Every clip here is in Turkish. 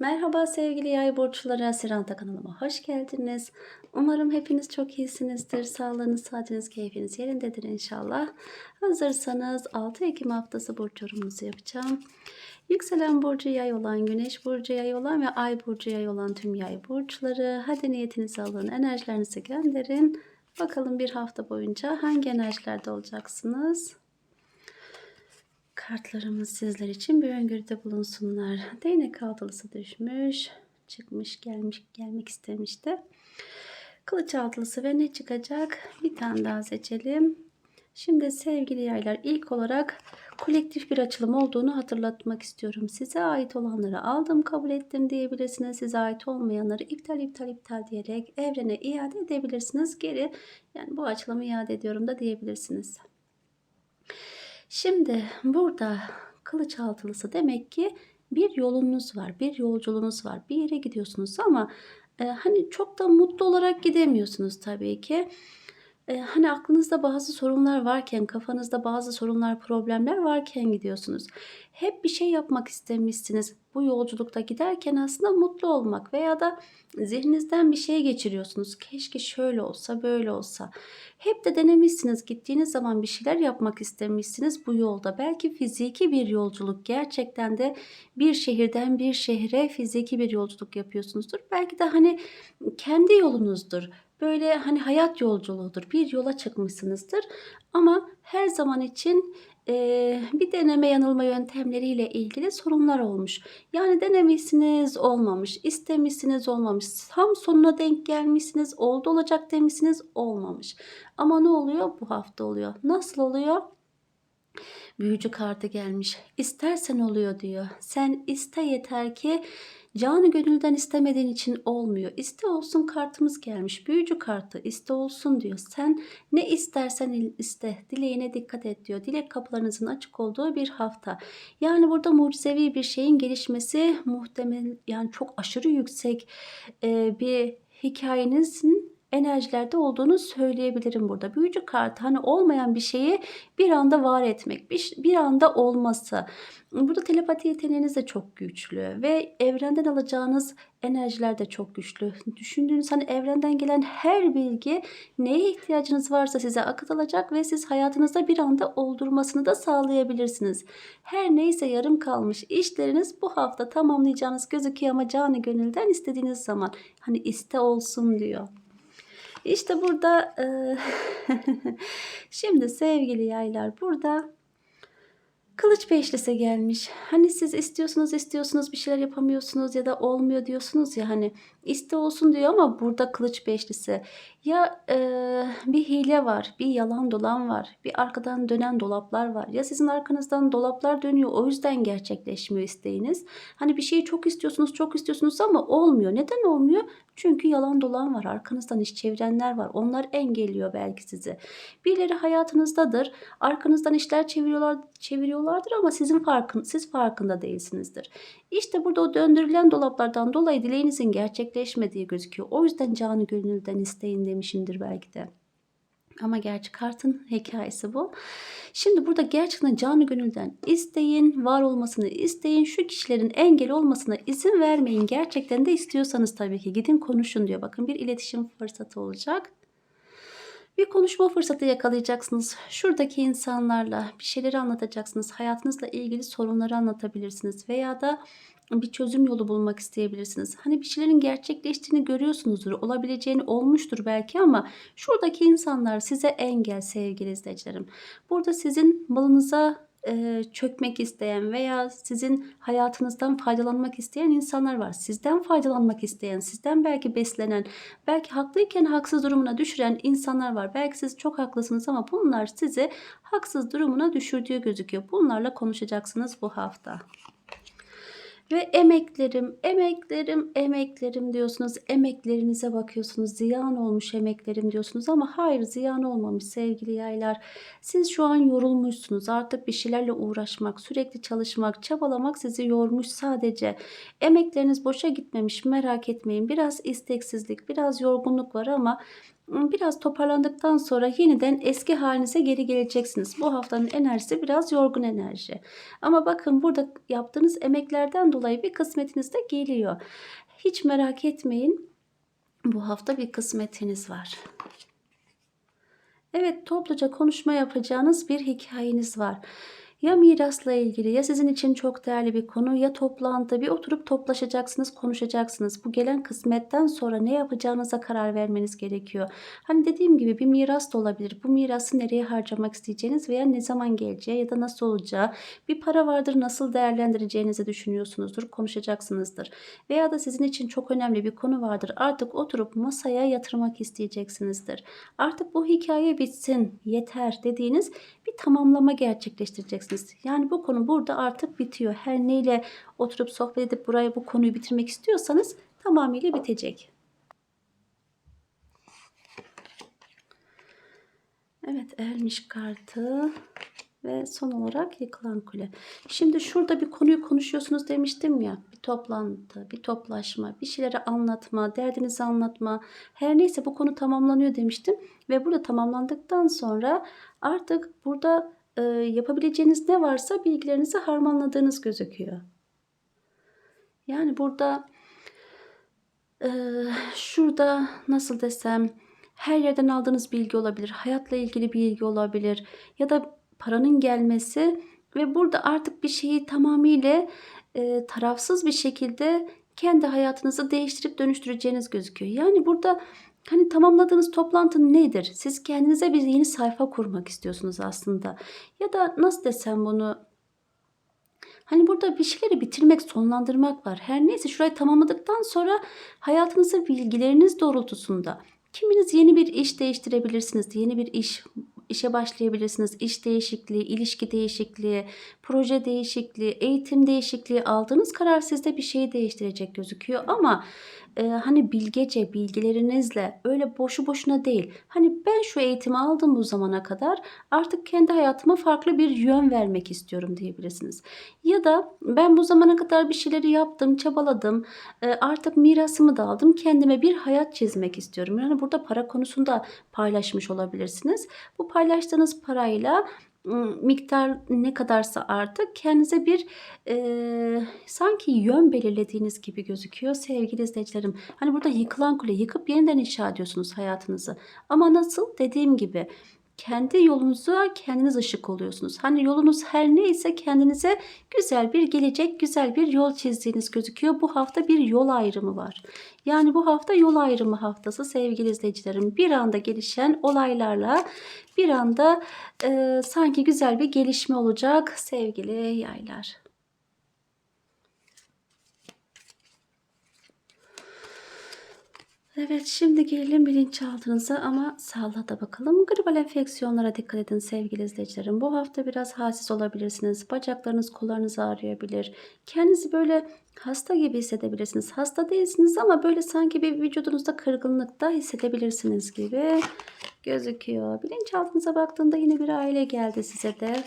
Merhaba sevgili yay burçları, Siranta kanalıma hoş geldiniz. Umarım hepiniz çok iyisinizdir. Sağlığınız, saatiniz, keyfiniz yerindedir inşallah. Hazırsanız 6 Ekim haftası burç yorumunuzu yapacağım. Yükselen burcu yay olan, güneş burcu yay olan ve ay burcu yay olan tüm yay burçları. Hadi niyetinizi alın, enerjilerinizi gönderin. Bakalım bir hafta boyunca hangi enerjilerde olacaksınız? Kartlarımız sizler için bir öngörüde bulunsunlar. Değnek altılısı düşmüş. Çıkmış gelmiş gelmek istemişti. Kılıç altılısı ve ne çıkacak? Bir tane daha seçelim. Şimdi sevgili yaylar ilk olarak kolektif bir açılım olduğunu hatırlatmak istiyorum. Size ait olanları aldım kabul ettim diyebilirsiniz. Size ait olmayanları iptal iptal iptal diyerek evrene iade edebilirsiniz. Geri yani bu açılımı iade ediyorum da diyebilirsiniz. Şimdi burada kılıç altılısı demek ki bir yolunuz var, bir yolculuğunuz var. Bir yere gidiyorsunuz ama e, hani çok da mutlu olarak gidemiyorsunuz tabii ki. Hani aklınızda bazı sorunlar varken, kafanızda bazı sorunlar, problemler varken gidiyorsunuz. Hep bir şey yapmak istemişsiniz. Bu yolculukta giderken aslında mutlu olmak veya da zihninizden bir şey geçiriyorsunuz. Keşke şöyle olsa, böyle olsa. Hep de denemişsiniz. Gittiğiniz zaman bir şeyler yapmak istemişsiniz bu yolda. Belki fiziki bir yolculuk gerçekten de bir şehirden bir şehre fiziki bir yolculuk yapıyorsunuzdur. Belki de hani kendi yolunuzdur böyle hani hayat yolculuğudur. Bir yola çıkmışsınızdır. Ama her zaman için e, bir deneme yanılma yöntemleriyle ilgili sorunlar olmuş. Yani denemişsiniz olmamış, istemişsiniz olmamış, tam sonuna denk gelmişsiniz, oldu olacak demişsiniz olmamış. Ama ne oluyor? Bu hafta oluyor. Nasıl oluyor? Büyücü kartı gelmiş. İstersen oluyor diyor. Sen iste yeter ki Canı gönülden istemediğin için olmuyor. İste olsun kartımız gelmiş. Büyücü kartı iste olsun diyor. Sen ne istersen iste. Dileğine dikkat et diyor. Dilek kapılarınızın açık olduğu bir hafta. Yani burada mucizevi bir şeyin gelişmesi muhtemel yani çok aşırı yüksek bir hikayenizin enerjilerde olduğunu söyleyebilirim burada. Büyücü kartı hani olmayan bir şeyi bir anda var etmek, bir, bir anda olması. Burada telepati yeteneğiniz de çok güçlü ve evrenden alacağınız enerjiler de çok güçlü. Düşündüğünüz hani evrenden gelen her bilgi neye ihtiyacınız varsa size akıtılacak ve siz hayatınızda bir anda oldurmasını da sağlayabilirsiniz. Her neyse yarım kalmış işleriniz bu hafta tamamlayacağınız gözüküyor ama canı gönülden istediğiniz zaman hani iste olsun diyor. İşte burada şimdi sevgili yaylar burada kılıç beşlisi gelmiş. Hani siz istiyorsunuz istiyorsunuz bir şeyler yapamıyorsunuz ya da olmuyor diyorsunuz ya hani iste olsun diyor ama burada kılıç beşlisi. Ya e, bir hile var, bir yalan dolan var, bir arkadan dönen dolaplar var. Ya sizin arkanızdan dolaplar dönüyor o yüzden gerçekleşmiyor isteğiniz. Hani bir şeyi çok istiyorsunuz, çok istiyorsunuz ama olmuyor. Neden olmuyor? Çünkü yalan dolan var, arkanızdan iş çevirenler var. Onlar engelliyor belki sizi. Birileri hayatınızdadır, arkanızdan işler çeviriyorlar, çeviriyorlardır ama sizin farkın, siz farkında değilsinizdir. İşte burada o döndürülen dolaplardan dolayı dileğinizin gerçekleşmediği gözüküyor. O yüzden canı gönülden isteyin demişimdir belki de. Ama gerçi kartın hikayesi bu. Şimdi burada gerçekten canı gönülden isteyin, var olmasını isteyin. Şu kişilerin engel olmasına izin vermeyin. Gerçekten de istiyorsanız tabii ki gidin konuşun diyor. Bakın bir iletişim fırsatı olacak. Bir konuşma fırsatı yakalayacaksınız. Şuradaki insanlarla bir şeyleri anlatacaksınız. Hayatınızla ilgili sorunları anlatabilirsiniz. Veya da bir çözüm yolu bulmak isteyebilirsiniz. Hani bir şeylerin gerçekleştiğini görüyorsunuzdur. Olabileceğini olmuştur belki ama şuradaki insanlar size engel sevgili izleyicilerim. Burada sizin malınıza e, çökmek isteyen veya sizin hayatınızdan faydalanmak isteyen insanlar var. Sizden faydalanmak isteyen, sizden belki beslenen, belki haklıyken haksız durumuna düşüren insanlar var. Belki siz çok haklısınız ama bunlar sizi haksız durumuna düşürdüğü gözüküyor. Bunlarla konuşacaksınız bu hafta. Ve emeklerim, emeklerim, emeklerim diyorsunuz. Emeklerinize bakıyorsunuz. Ziyan olmuş emeklerim diyorsunuz ama hayır ziyan olmamış sevgili yaylar. Siz şu an yorulmuşsunuz. Artık bir şeylerle uğraşmak, sürekli çalışmak, çabalamak sizi yormuş sadece. Emekleriniz boşa gitmemiş merak etmeyin. Biraz isteksizlik, biraz yorgunluk var ama ımm, biraz toparlandıktan sonra yeniden eski hâlinize geri geleceksiniz. Bu haftanın enerjisi biraz yorgun enerji. Ama bakın burada yaptığınız emeklerden dolayı bir kısmetiniz de geliyor. Hiç merak etmeyin. Bu hafta bir kısmetiniz var. Evet, topluca konuşma yapacağınız bir hikâyeniz var. Ya mirasla ilgili ya sizin için çok değerli bir konu ya toplantı, bir oturup toplaşacaksınız, konuşacaksınız. Bu gelen kısmetten sonra ne yapacağınıza karar vermeniz gerekiyor. Hani dediğim gibi bir miras da olabilir. Bu mirası nereye harcamak isteyeceğiniz veya ne zaman geleceği ya da nasıl olacağı, bir para vardır nasıl değerlendireceğinizi düşünüyorsunuzdur, konuşacaksınızdır. Veya da sizin için çok önemli bir konu vardır. Artık oturup masaya yatırmak isteyeceksinizdir. Artık bu hikâye bitsin, yeter dediğiniz bir tamamlama gerçekleştireceksiniz. Yani bu konu burada artık bitiyor. Her neyle oturup sohbet edip buraya bu konuyu bitirmek istiyorsanız tamamıyla bitecek. Evet, ermiş kartı ve son olarak yıkılan kule. Şimdi şurada bir konuyu konuşuyorsunuz demiştim ya. Bir toplantı, bir toplaşma, bir şeyleri anlatma, derdinizi anlatma. Her neyse bu konu tamamlanıyor demiştim. Ve burada tamamlandıktan sonra artık burada e, yapabileceğiniz ne varsa bilgilerinizi harmanladığınız gözüküyor. Yani burada e, şurada nasıl desem her yerden aldığınız bilgi olabilir. Hayatla ilgili bilgi olabilir. Ya da paranın gelmesi ve burada artık bir şeyi tamamıyla e, tarafsız bir şekilde kendi hayatınızı değiştirip dönüştüreceğiniz gözüküyor. Yani burada hani tamamladığınız toplantı nedir? Siz kendinize bir yeni sayfa kurmak istiyorsunuz aslında. Ya da nasıl desem bunu Hani burada bir şeyleri bitirmek, sonlandırmak var. Her neyse şurayı tamamladıktan sonra hayatınızı bilgileriniz doğrultusunda kiminiz yeni bir iş değiştirebilirsiniz. Yeni bir iş işe başlayabilirsiniz. İş değişikliği, ilişki değişikliği, proje değişikliği, eğitim değişikliği aldığınız karar sizde bir şeyi değiştirecek gözüküyor ama e, hani bilgece bilgilerinizle öyle boşu boşuna değil. Hani ben şu eğitimi aldım bu zamana kadar artık kendi hayatıma farklı bir yön vermek istiyorum diyebilirsiniz. Ya da ben bu zamana kadar bir şeyleri yaptım, çabaladım. E, artık mirasımı da aldım. Kendime bir hayat çizmek istiyorum. Yani burada para konusunda paylaşmış olabilirsiniz. Bu paylaştığınız parayla miktar ne kadarsa artık kendinize bir e, sanki yön belirlediğiniz gibi gözüküyor sevgili izleyicilerim. Hani burada yıkılan kule yıkıp yeniden inşa ediyorsunuz hayatınızı. Ama nasıl? Dediğim gibi kendi yolunuza kendiniz ışık oluyorsunuz. Hani yolunuz her neyse kendinize güzel bir gelecek, güzel bir yol çizdiğiniz gözüküyor. Bu hafta bir yol ayrımı var. Yani bu hafta yol ayrımı haftası sevgili izleyicilerim. Bir anda gelişen olaylarla bir anda e, sanki güzel bir gelişme olacak sevgili yaylar. Evet şimdi gelelim bilinçaltınıza ama sağlığa da bakalım. Gribal enfeksiyonlara dikkat edin sevgili izleyicilerim. Bu hafta biraz halsiz olabilirsiniz. Bacaklarınız kollarınız ağrıyabilir. Kendinizi böyle hasta gibi hissedebilirsiniz. Hasta değilsiniz ama böyle sanki bir vücudunuzda kırgınlık da hissedebilirsiniz gibi gözüküyor. Bilinçaltınıza baktığında yine bir aile geldi size de.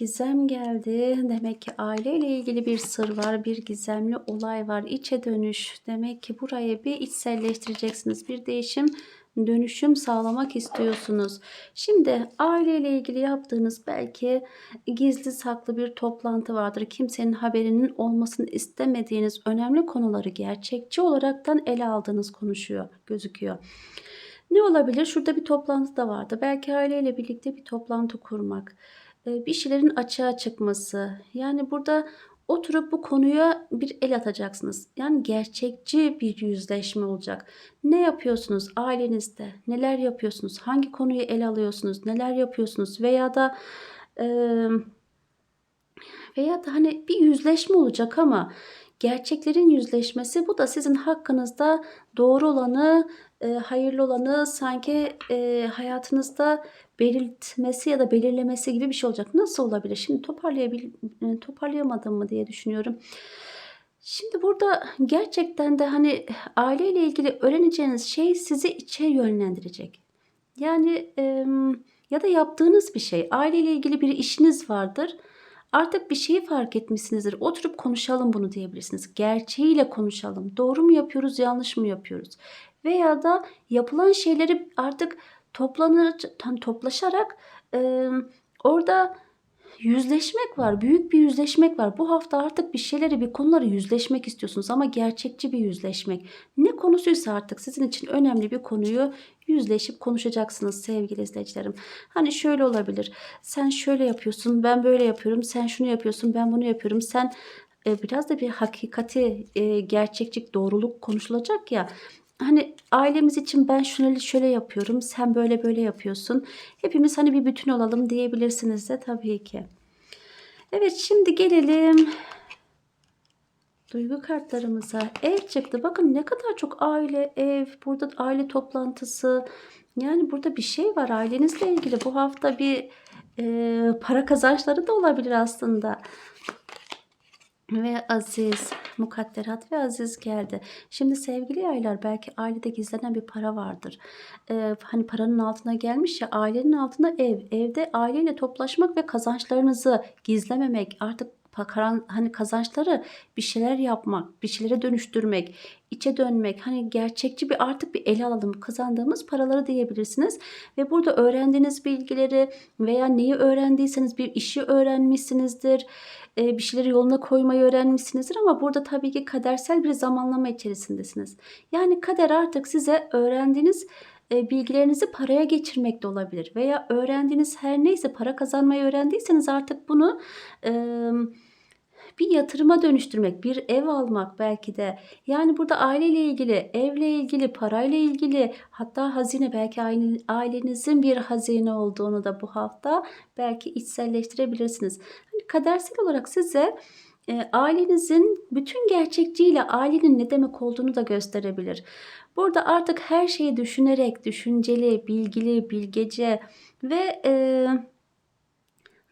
Gizem geldi. Demek ki aileyle ilgili bir sır var. Bir gizemli olay var. İçe dönüş. Demek ki burayı bir içselleştireceksiniz. Bir değişim dönüşüm sağlamak istiyorsunuz. Şimdi aileyle ilgili yaptığınız belki gizli saklı bir toplantı vardır. Kimsenin haberinin olmasını istemediğiniz önemli konuları gerçekçi olaraktan ele aldığınız konuşuyor, gözüküyor. Ne olabilir? Şurada bir toplantı da vardı. Belki aileyle birlikte bir toplantı kurmak bir şeylerin açığa çıkması. Yani burada oturup bu konuya bir el atacaksınız. Yani gerçekçi bir yüzleşme olacak. Ne yapıyorsunuz ailenizde? Neler yapıyorsunuz? Hangi konuyu ele alıyorsunuz? Neler yapıyorsunuz? Veya da e, veya da hani bir yüzleşme olacak ama gerçeklerin yüzleşmesi bu da sizin hakkınızda doğru olanı, e, hayırlı olanı sanki e, hayatınızda belirtmesi ya da belirlemesi gibi bir şey olacak. Nasıl olabilir? Şimdi toparlayabil e, toparlayamadım mı diye düşünüyorum. Şimdi burada gerçekten de hani aileyle ilgili öğreneceğiniz şey sizi içe yönlendirecek. Yani e, ya da yaptığınız bir şey. Aileyle ilgili bir işiniz vardır. Artık bir şeyi fark etmişsinizdir. Oturup konuşalım bunu diyebilirsiniz. Gerçeğiyle konuşalım. Doğru mu yapıyoruz, yanlış mı yapıyoruz? veya da yapılan şeyleri artık toplanır, toplaşarak e, orada yüzleşmek var. Büyük bir yüzleşmek var. Bu hafta artık bir şeyleri, bir konuları yüzleşmek istiyorsunuz ama gerçekçi bir yüzleşmek. Ne konusuysa artık sizin için önemli bir konuyu yüzleşip konuşacaksınız sevgili izleyicilerim. Hani şöyle olabilir. Sen şöyle yapıyorsun, ben böyle yapıyorum. Sen şunu yapıyorsun, ben bunu yapıyorum. Sen e, biraz da bir hakikati, e, gerçekçik, doğruluk konuşulacak ya. Hani ailemiz için ben şöyle şöyle yapıyorum, sen böyle böyle yapıyorsun. Hepimiz hani bir bütün olalım diyebilirsiniz de tabii ki. Evet şimdi gelelim duygu kartlarımıza. Ev çıktı. Bakın ne kadar çok aile, ev, burada aile toplantısı. Yani burada bir şey var ailenizle ilgili. Bu hafta bir e, para kazançları da olabilir aslında ve aziz, mukadderat ve aziz geldi. Şimdi sevgili yaylar belki ailede gizlenen bir para vardır. Ee, hani paranın altına gelmiş ya ailenin altında ev. Evde aileyle toplaşmak ve kazançlarınızı gizlememek artık hani kazançları bir şeyler yapmak, bir şeylere dönüştürmek, içe dönmek, hani gerçekçi bir artık bir ele alalım kazandığımız paraları diyebilirsiniz. Ve burada öğrendiğiniz bilgileri veya neyi öğrendiyseniz bir işi öğrenmişsinizdir e, bir şeyleri yoluna koymayı öğrenmişsinizdir ama burada tabii ki kadersel bir zamanlama içerisindesiniz. Yani kader artık size öğrendiğiniz e, bilgilerinizi paraya geçirmek de olabilir veya öğrendiğiniz her neyse para kazanmayı öğrendiyseniz artık bunu e, bir yatırıma dönüştürmek, bir ev almak belki de. Yani burada aileyle ilgili, evle ilgili, parayla ilgili hatta hazine belki ailenizin bir hazine olduğunu da bu hafta belki içselleştirebilirsiniz. Hani kadersel olarak size e, ailenizin bütün gerçekçiyle ailenin ne demek olduğunu da gösterebilir. Burada artık her şeyi düşünerek, düşünceli, bilgili, bilgece ve e,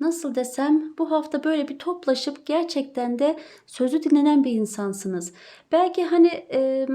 nasıl desem bu hafta böyle bir toplaşıp gerçekten de sözü dinlenen bir insansınız. Belki hani e,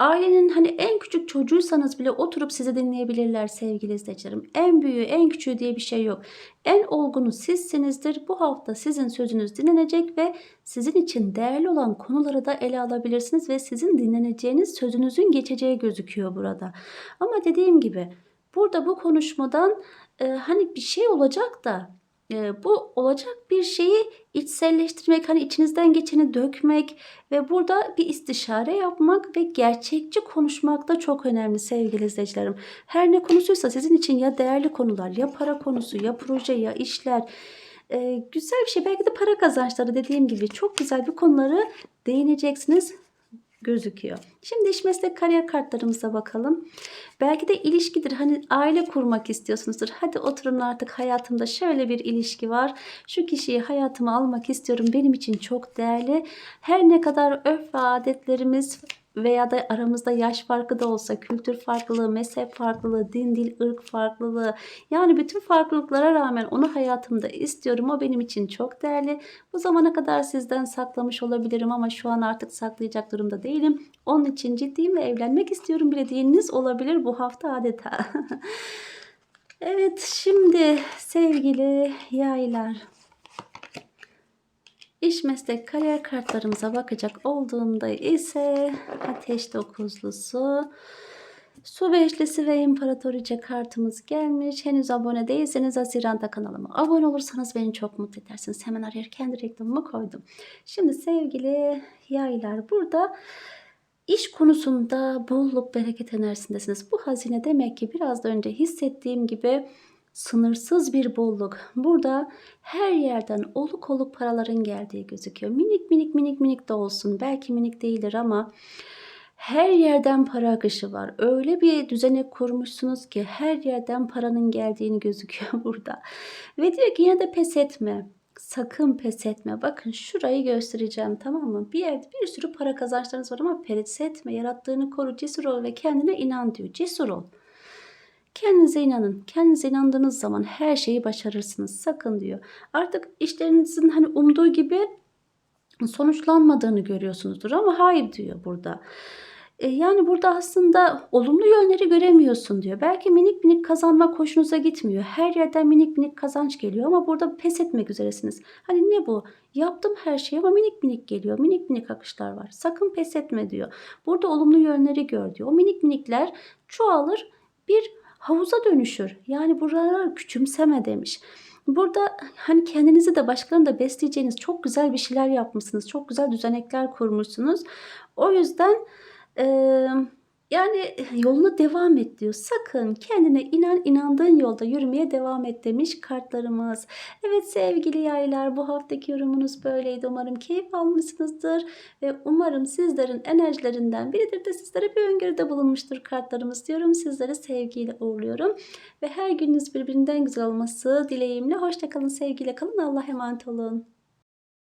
ailenin hani en küçük çocuğuysanız bile oturup sizi dinleyebilirler sevgili izleyicilerim. En büyüğü en küçüğü diye bir şey yok. En olgunu sizsinizdir. Bu hafta sizin sözünüz dinlenecek ve sizin için değerli olan konuları da ele alabilirsiniz ve sizin dinleneceğiniz sözünüzün geçeceği gözüküyor burada. Ama dediğim gibi burada bu konuşmadan e, hani bir şey olacak da e, bu olacak bir şeyi içselleştirmek, hani içinizden geçeni dökmek ve burada bir istişare yapmak ve gerçekçi konuşmak da çok önemli sevgili izleyicilerim. Her ne konusuysa sizin için ya değerli konular, ya para konusu, ya proje, ya işler, ee, güzel bir şey. Belki de para kazançları dediğim gibi çok güzel bir konuları değineceksiniz gözüküyor. Şimdi iş meslek kariyer kartlarımıza bakalım. Belki de ilişkidir. Hani aile kurmak istiyorsunuzdur. Hadi oturun artık hayatımda şöyle bir ilişki var. Şu kişiyi hayatıma almak istiyorum. Benim için çok değerli. Her ne kadar örf ve adetlerimiz veya da aramızda yaş farkı da olsa, kültür farklılığı, mezhep farklılığı, din, dil, ırk farklılığı yani bütün farklılıklara rağmen onu hayatımda istiyorum. O benim için çok değerli. Bu zamana kadar sizden saklamış olabilirim ama şu an artık saklayacak durumda değilim. Onun için ciddiyim ve evlenmek istiyorum bile diyeniniz olabilir bu hafta adeta. evet şimdi sevgili yaylar İş meslek kariyer kartlarımıza bakacak olduğumda ise ateş dokuzlusu, su beşlisi ve imparatoriçe kartımız gelmiş. Henüz abone değilseniz Haziran'da kanalıma abone olursanız beni çok mutlu edersiniz. Hemen araya kendi reklamımı koydum. Şimdi sevgili yaylar burada iş konusunda bolluk bereket enerjisindesiniz. Bu hazine demek ki biraz da önce hissettiğim gibi sınırsız bir bolluk. Burada her yerden oluk oluk paraların geldiği gözüküyor. Minik minik minik minik de olsun. Belki minik değildir ama her yerden para akışı var. Öyle bir düzenek kurmuşsunuz ki her yerden paranın geldiğini gözüküyor burada. Ve diyor ki yine de pes etme. Sakın pes etme. Bakın şurayı göstereceğim tamam mı? Bir yerde bir sürü para kazançlarınız var ama pes etme. Yarattığını koru, cesur ol ve kendine inan diyor. Cesur ol. Kendinize inanın. Kendinize inandığınız zaman her şeyi başarırsınız. Sakın diyor. Artık işlerinizin hani umduğu gibi sonuçlanmadığını görüyorsunuzdur ama hayır diyor burada. Eee, yani, burada aslında olumlu yönleri göremiyorsun diyor. Belki minik minik kazanmak hoşunuza gitmiyor. Her yerden minik minik kazanç geliyor ama burada pes etmek üzeresiniz. Hani, ne bu? Yaptım her şeyi ama minik minik geliyor. Minik minik akışlar var. Sakın pes etme diyor. Burada olumlu yönleri gör diyor. O minik minikler çoğalır, bir havuza dönüşür. Yani, buraları küçümseme demiş. Burada, hani, kendinizi de başkalarını da besleyeceğiniz çok güzel bir şeyler yapmışsınız. Çok güzel düzenekler kurmuşsunuz. O yüzden, emm, yani, yoluna devam et diyor. Sakın kendine inan, inandığın yolda yürümeye devam et demiş kartlarımız. Evet sevgili yaylar, bu haftaki yorumunuz böyleydi. Umarım keyif almışsınızdır ve umarım sizlerin enerjilerinden biridir de sizlere bir öngörüde bulunmuştur kartlarımız diyorum. Sizleri sevgiyle uğurluyorum ve her gününüz birbirinden güzel olması dileğimle. Hoşça kalın, sevgiyle kalın. Allah'a emanet olun.